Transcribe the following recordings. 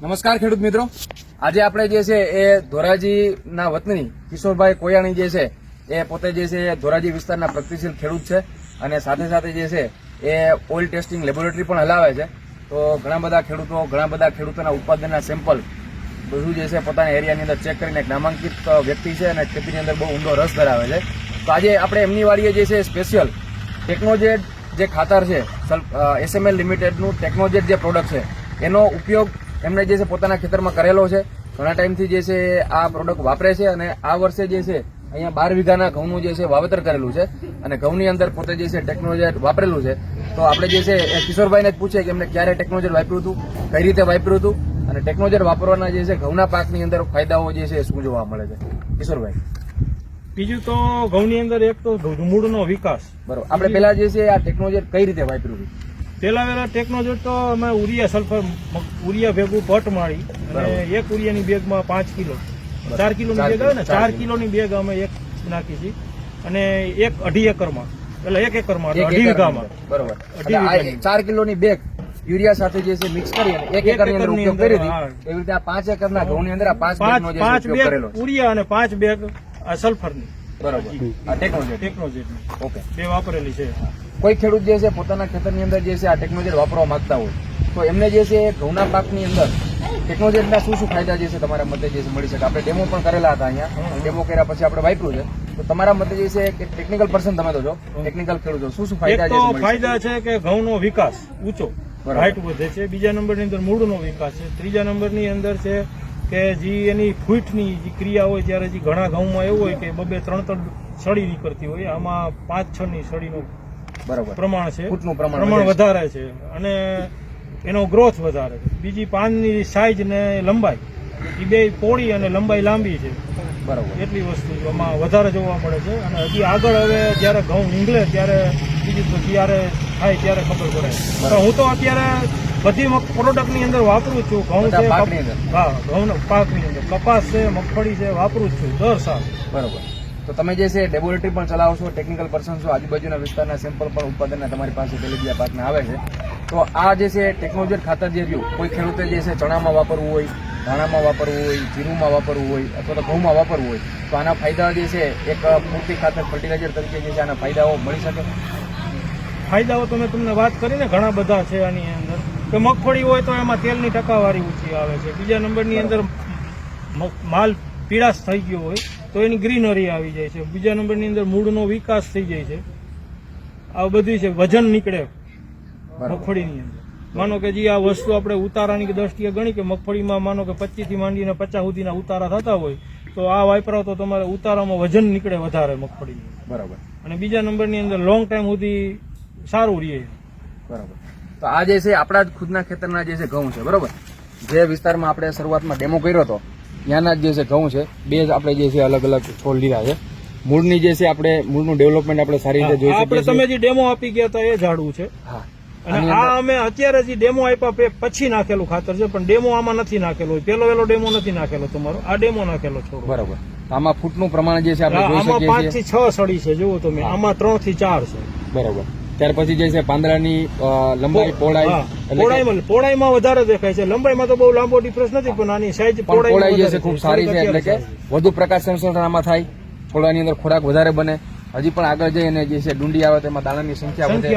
નમસ્કાર ખેડૂત મિત્રો. આજે આપણે જે છે એ ધોરાજીના વતની કિશોરભાઈ કોયાણી જે છે એ પોતે જે છે એ ધોરાજી વિસ્તારના પ્રગતિશીલ ખેડૂત છે અને સાથે સાથે જે છે એ ઓઇલ ટેસ્ટિંગ લેબોરેટરી પણ હલાવે છે. તો ઘણા બધા ખેડૂતો, ઘણા બધા ખેડૂતોના ઉત્પાદનના સેમ્પલ બધું જે છે પોતાના એરિયાની અંદર ચેક કરીને નામાંકિત વ્યક્તિ છે અને ખેતીની અંદર બહુ ઊંડો રસ ધરાવે છે. તો આજે આપણે એમની વાડીએ જે છે સ્પેશિયલ ટેકનોજેટ જે ખાતર છે એસએમએલ લિમિટેડનું ટેકનોજેટ જે પ્રોડક્ટ છે, એનો ઉપયોગ એમણે જે છે પોતાના ખેતરમાં કરેલો છે. ઘણા ટાઈમથી જે છે આ પ્રોડક્ટ વાપરે છે અને આ વર્ષે જે છે અહીંયા બાર વીઘાના ઘઉંનું જે છે વાવેતર કરેલું છે અને ઘઉંની અંદર પોતે જે છે ટેકનોલોજી વાપરેલું છે. તો આપણે જે છે એ કિશોરભાઈને જ પૂછે કે એમને ક્યારે ટેકનોલોજી વાપર્યું હતું કઈ રીતે વાપર્યું હતું અને ટેકનોલોજી વાપરવાના જે છે ઘઉંના પાકની અંદર ફાયદાઓ જે છે શું જોવા મળે છે. કિશોરભાઈ. બીજું તો ઘઉંની અંદર એક તો મૂળનો વિકાસ. બરોબર. આપણે પહેલા જે છે આ ટેકનોલોજી કઈ રીતે વાપર્યું હતું પેલા વેલા ટેકનોલોજી તો અમે ઉરિયા સલ્ફર ઉરિયા ભેગું પટ મારી અને એક ઉરિયાની બેગમાં પાંચ કિલો. ચાર કિલોની બેગ આવે ને ચાર ચાર કિલો. કિલોની બેગ અમે એક નાખી છે. અને એક અઢી એકરમાં. એટલે એક એકરમાં એક અઢી વીઘામાં. બરોબર. ચાર કિલોની બેગ યુરિયા સાથે જે છે મિક્સ કરી અને એક એકરની અંદર ઉપયોગ કરી હતી. એવી રીતે આ પાંચ એકરના ઘઉંની અંદર આ પાંચ બેગ નો જે ઉપયોગ કરેલો ઉરિયા અને પાંચ બેગ સલ્ફરની. બરોબર. આ ટેકનોલોજી ટેકનોલોજીની ઓકે. બે વાપરેલી છે. કોઈ ખેડૂત જે છે પોતાના ખેતરની અંદર જે છે આ ટેકનોલોજી વાપરવા માંગતા હોય તો એમને જે છે ઘઉંના પાકની અંદર ટેકનોલોજીના શું શું ફાયદા જે છે તમારા મતે જે છે મળી શકે? આપણે ડેમો પણ કરેલા હતા અહીંયા. ડેમો કર્યા પછી આપણે વાપર્યું છે. તો તમારા મતે જે છે કે ટેકનિકલ પર્સન તમે તો છો ટેકનિકલ ખેડૂત શું શું ફાયદા છે? ફાયદા છે કે ઘઉંનો વિકાસ ઊંચો. હાઈટ વધે છે. બીજા નંબરની અંદર મૂળનો વિકાસ છે. ત્રીજા નંબરની અંદર છે કે જે એની ફૂટની જે ક્રિયા હોય ત્યારે જે ઘણા ઘઉંમાં એવું હોય કે બબે ત્રણ ત્રણ સળી નીકળતી હોય આમાં પાંચ છ ની સળીનું પ્રમાણ છે. પ્રમાણ વધારે છે. અને એનો ગ્રોથ વધારે છે. બીજી પાનની સાઈઝ ને લંબાઈ. એ બે પોળી અને લંબાઈ લાંબી છે. બરાબર. એટલી વસ્તુ આમાં વધારે જોવા મળે છે. અને હજી આગળ હવે જ્યારે ઘઉં નીકળે ત્યારે બીજું ત્યારે થાય ત્યારે ખબર પડે. હું તો અત્યારે બધી પ્રોડક્ટની અંદર વાપરું છું. ઘઉં છે? હા ઘઉં પાકની અંદર. કપાસ છે મગફળી છે વાપરું છું. દર સાલ. બરોબર. તો તમે જે છે લેબોરેટરી પણ ચલાવો છો ટેકનિકલ પર્સન છો આજુબાજુના વિસ્તારના સેમ્પલ પણ ઉત્પાદનના તમારી પાસે તેલીબિયા પાકના આવે છે. તો આ જે છે ટેકનોલોજી ખાતર જે રહ્યું કોઈ ખેડૂતે જે છે ચણામાં વાપરવું હોય ધાણામાં વાપરવું હોય જીરુમાં વાપરવું હોય અથવા તો ઘઉંમાં વાપરવું હોય તો આના ફાયદા જે છે એક પૂરતી ખાતર ફર્ટિલાઇઝર તરીકે જે છે આના ફાયદાઓ મળી શકે? ફાયદાઓ તો મેં તમને વાત કરી ને ઘણા બધા છે આની અંદર. કે મગફળી હોય તો એમાં તેલની ટકાવારી ઊંચી આવે છે. બીજા નંબરની અંદર માલ પીળાશ થઈ ગયો હોય. તો એની ગ્રીનરી આવી જાય છે. બીજા નંબરની અંદર મૂળનો વિકાસ થઈ જાય છે. આ બધી છે વજન નીકળે મગફળીની અંદર. માનો કે જે આ વસ્તુ આપણે ઉતારાની દ્રષ્ટિએ ગણી કે મગફળીમાં માનો કે પચીસથી માંડીને પચાસ સુધીના ઉતારા થતા હોય તો આ વાપરાવ તો તમારે ઉતારામાં વજન નીકળે વધારે મગફળી બરાબર. અને બીજા નંબરની અંદર લોંગ ટાઈમ સુધી સારું રહે. બરાબર. તો આ જે છે આપણા જ ખુદના ખેતરના જે છે ઘઉં છે બરાબર? જે વિસ્તારમાં આપણે શરૂઆતમાં ડેમો કર્યો હતો ત્યાંના જે છે ઘઉં છે બે આપણે જે છે અલગ અલગ છોડ લીધા છે. મૂળની જે છે આપણે મૂળનું ડેવલપમેન્ટ આપણે સારી રીતે જોઈ આપણે તમે જે ડેમો આપી ગયા હતા એ ઝાડવું છે. હા. અને આ અમે અત્યારે જે ડેમો આપ્યા પછી નાખેલું ખાતર છે પણ ડેમો આમાં નથી નાખેલો પેલો વેલો ડેમો નથી નાખેલો તમારો. આ ડેમો નાખેલો છોડ. બરોબર. આમાં ફૂટનું પ્રમાણ જે છે આપણે જોઈ આમાં શકીએ પાંચથી છ સડી છે જુઓ તમે. આમાં ત્રણથી ચાર છે. બરોબર. ત્યાર પછી જે છે પાંદડાની લંબાઈ પહોળાઈ હા, પહોળાઈમાં વધારે દેખાય છે. લંબાઈમાં તો બહુ લાંબો ડિફરન્સ નથી પણ આની સાઈઝ જે છે ખૂબ સારી છે એટલે કે વધુ પ્રકાશ સંશોધન આમાં થાય. છોડવાની અંદર ખોરાક વધારે બને. હજી પણ આગળ જઈને જે છે ડુંડી આવે તેમાં દાણાની સંખ્યા વધે.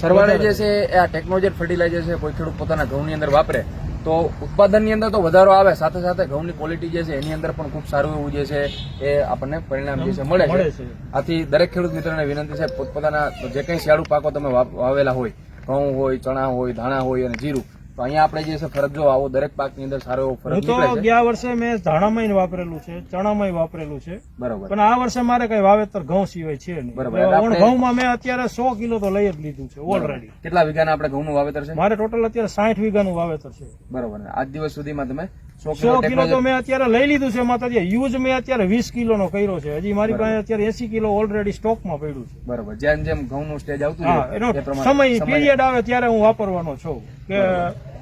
સરવાળે. જે છે એ આ ટેકનોલોજી ફર્ટિલાઇઝર છે કોઈ ખેડૂત પોતાના ઘઉંની અંદર વાપરે. તો ઉત્પાદનની અંદર તો વધારો આવે સાથે સાથે ઘઉંની ક્વોલિટી જે છે એની અંદર પણ ખૂબ સારું એવું જે છે એ આપણને પરિણામ જે છે મળે છે. આથી દરેક ખેડૂત મિત્રોને વિનંતી છે પોતપોતાના જે કંઈ શિયાળુ પાકો તમે વાવેલા હોય ઘઉં હોય ચણા હોય ધાણા હોય અને જીરું તો અહીંયા આપણે જે છે ફરક જો આવો દરેક પાકની અંદર સારો એવો ફરક તો નીકળે છે. ગયા વર્ષે મેં ધાણામાંય વાપરેલું છે ચણામાં વાપરેલું છે. બરોબર. પણ આ વર્ષે મારે કઈ વાવેતર ઘઉં સિવાય છે નહીં. બરાબર. ઘઉંમાં મેં અત્યારે સો કિલો તો લઈ જ લીધું છે ઓલરેડી કેટલા વીઘાના આપણે ઘઉંનું વાવેતર છે? મારે ટોટલ અત્યારે સાઠ વીઘાનું વાવેતર છે. બરોબર. આજ દિવસ સુધીમાં તમે સો કિલો તો મેં અત્યારે લઈ લીધું છે માત્ર યુઝ મેં અત્યારે વીસ કિલો નો કર્યો છે. હજી મારી પાસે અત્યારે એસી કિલો ઓલરેડી સ્ટોકમાં પડ્યું છે. બરોબર. જેમ જેમ ઘઉં નું સ્ટેજ આવતું એનો સમય પીરિયડ આવે ત્યારે હું વાપરવાનો છું. કે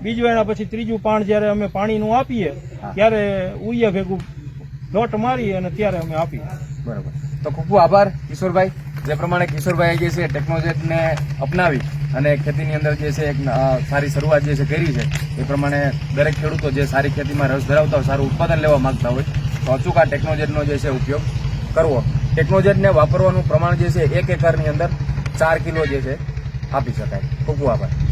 બીજું એના પછી ત્રીજું પાણ જ્યારે અમે પાણીનું આપીએ ત્યારે ઉયા ભેગું ડોટ મારી અને ત્યારે અમે આપીએ. બરાબર. તો ખૂબ ખૂબ આભાર કિશોરભાઈ. જે પ્રમાણે કિશોરભાઈ જે છે ટેકનોલોજીને અપનાવી અને ખેતીની અંદર જે છે એક સારી શરૂઆત જે છે કરી છે એ પ્રમાણે દરેક ખેડૂતો જે સારી ખેતીમાં રસ ધરાવતા હોય સારું ઉત્પાદન લેવા માંગતા હોય તો અચૂક આ ટેકનોજેટનો જે છે ઉપયોગ કરવો. ટેકનોજેટને વાપરવાનું પ્રમાણ જે છે એક એકરની અંદર ચાર કિલો જે છે આપી શકાય. ખૂબ ખૂબ આભાર.